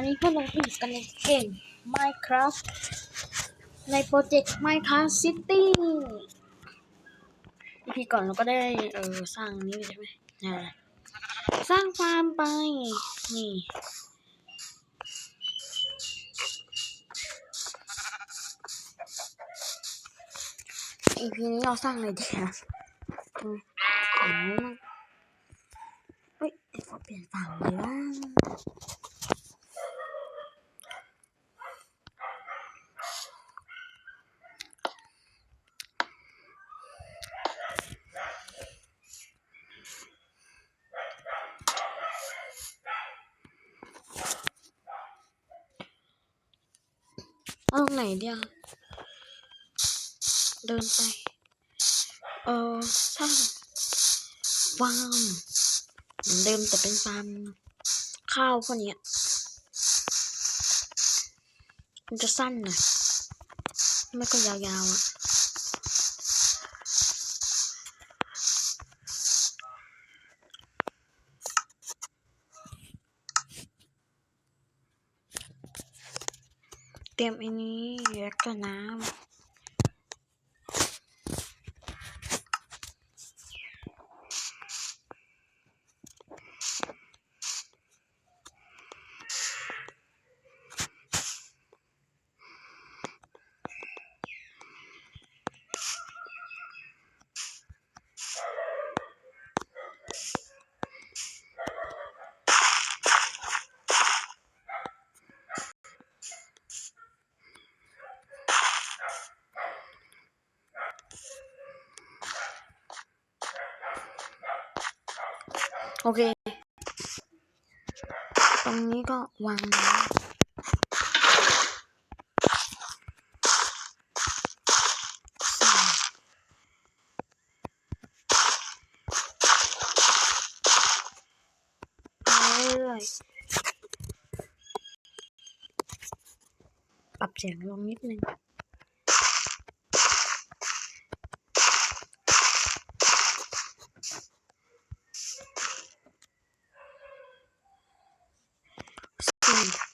วันนี้พวกเราก็อยู่กันในเกม Minecraft ในโปรเจกต์ Minecraft City อีพีก่อนเราก็ได้เออสร้างนี้ใช่ไหมอ่าสร้างฟาร์มไป นี่อีพีนี้เราสร้างอะไรดีอะอืมของนี้มั้งเฮ้ยเดี๋ยวขอเปลี่ยนฝั่งเลยว่า เอาตรงไหนเดียวเดินไปเออช่างฟาร์มเหมือนเดิมแต่เป็นฟาร์มข้าวพวกนี้มันจะสั้นหน่อยไม่ก็ยาวๆอะ เตรียมอันนี้แล้วก็น้ำ โอเค ตรงนี้ก็วางน้ำใส่ไปเรื่อยปรับเสียงลงนิดนึง สี่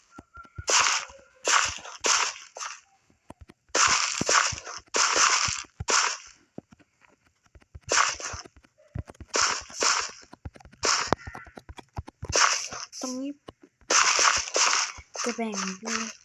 ตรงนี้ จะ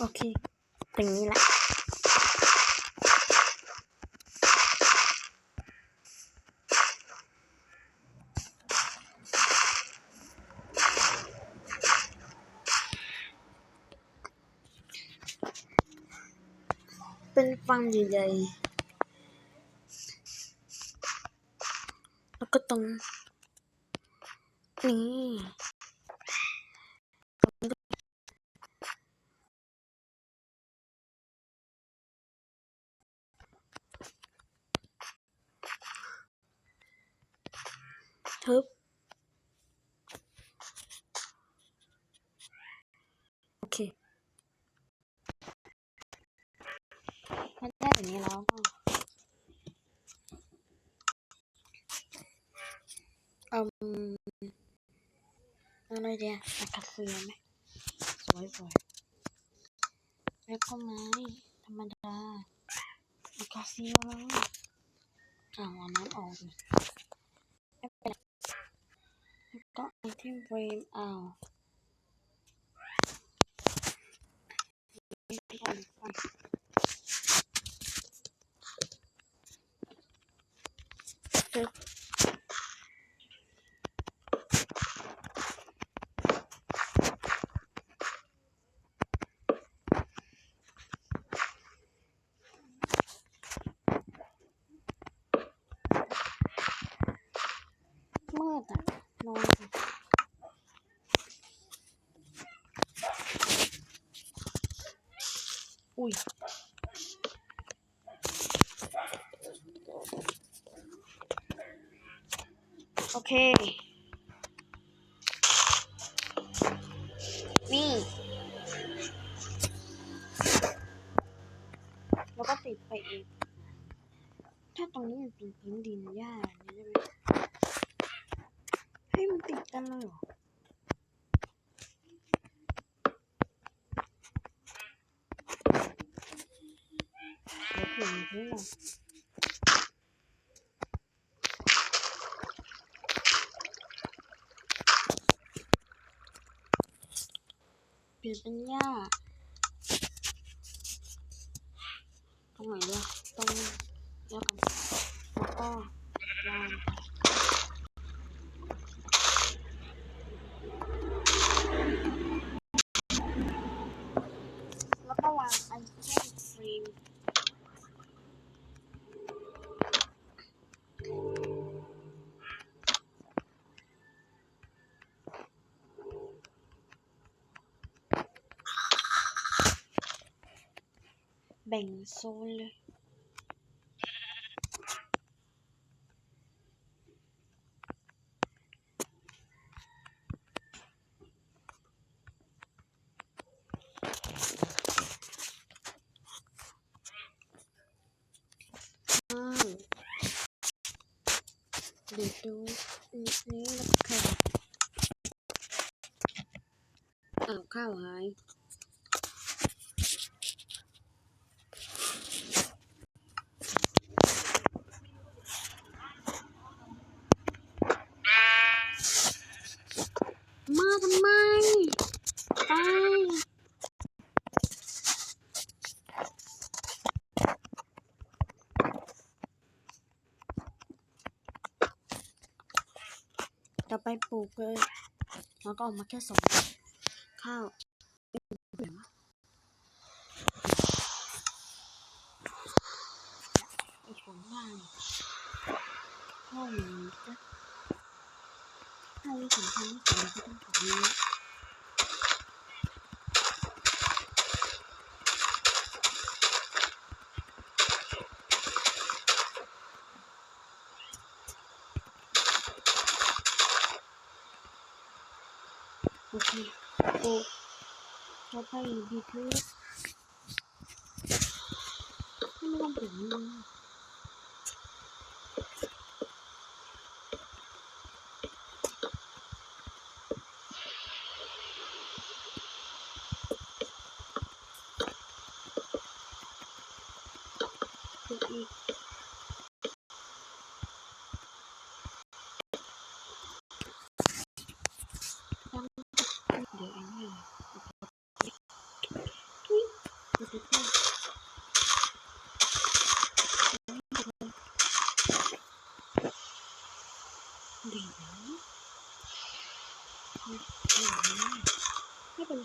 โอเคตรงนี้แหละเป็นฟังใหญ่ๆแล้วก็ตรง นี่ตรงนี้ก็ ทึบ โอเคมันได้แบบนี้แล้วอืมอะไรเดียวอากาเซียไหมสวยสวยแล้วก็ไม้ธรรมดาอากาเซียเลยอ้าวเอาน้ำออกดิไม่เป็น แล้วก็ไอเทมเฟรมอ้าวก่อนก่อนปึ๊บ มืดอะนอน โอ เค นี่แล้วก็ติดไปอีก ถ้าตรงนี้มันเป็นพื้นดินหญ้าเนี่ยได้ไหมให้มันติดกันเลยเหรอเดี๋ยวเปลี่ยนพื้นหน่อย เปลี่ยนเป็นหญ้า ตรงไหนวะตรงเดี๋ยวกันแล้วก็วางแล้วก็วางไอเทมฟรีม แบ่งโซนเลยอ้าวเดี๋ยวดูนิดนี้นะคะอ้าวข้าวหาย มาทำไม ไป ต่อไปปลูกเลยแล้วก็ออกมาแค่สองข้าวเอ๊ะเดี๋ยวนะไอ้ของบ้านข้าวหมูจ้ะข้าวที่สำคัญที่สุดก็ต้องของนี้ โอเคปลูกต่อไปบีทรูทไม่ต้องปลูกนี่นะ ปลูกอีกยังเดี๋ยวอันนี้ทุยดูดูดูเดี๋ยวนะเดี๋ยวนะ เป็น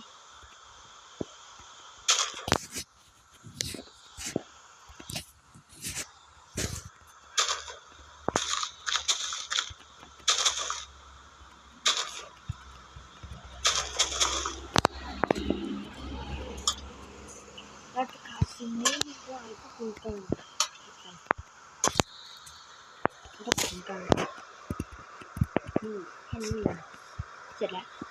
ราจะขาดสิ่งนี้ไม่ได้ก็คือกรก็เป็นการนี่แค่นี้เลยเสร็จแล้ว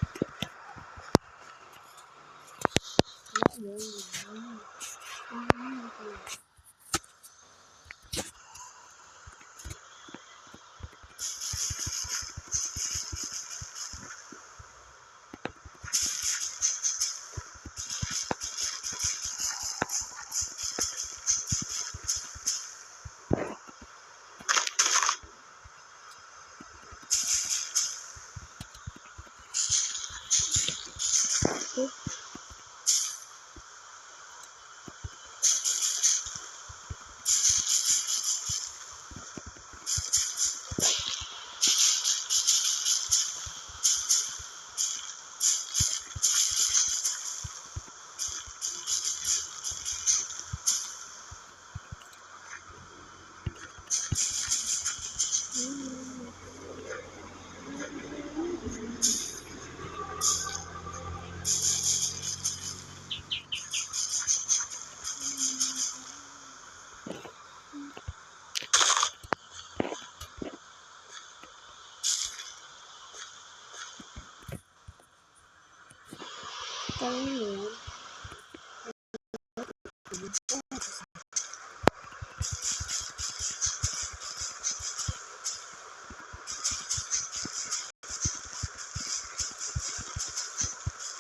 จะไม่เหลือ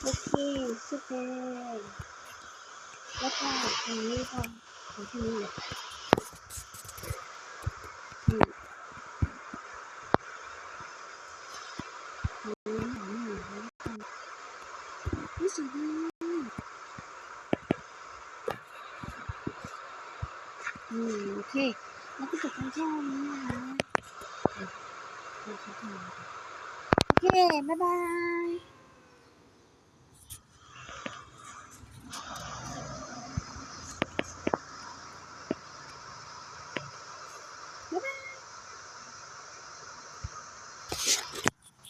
โอเคสุดเลยแล้วก็อันนี้ก็ของที่นี่เลยอืมอืมหอมหมูแล้วกันนี่สวยดี อืมโอเคแล้วก็จ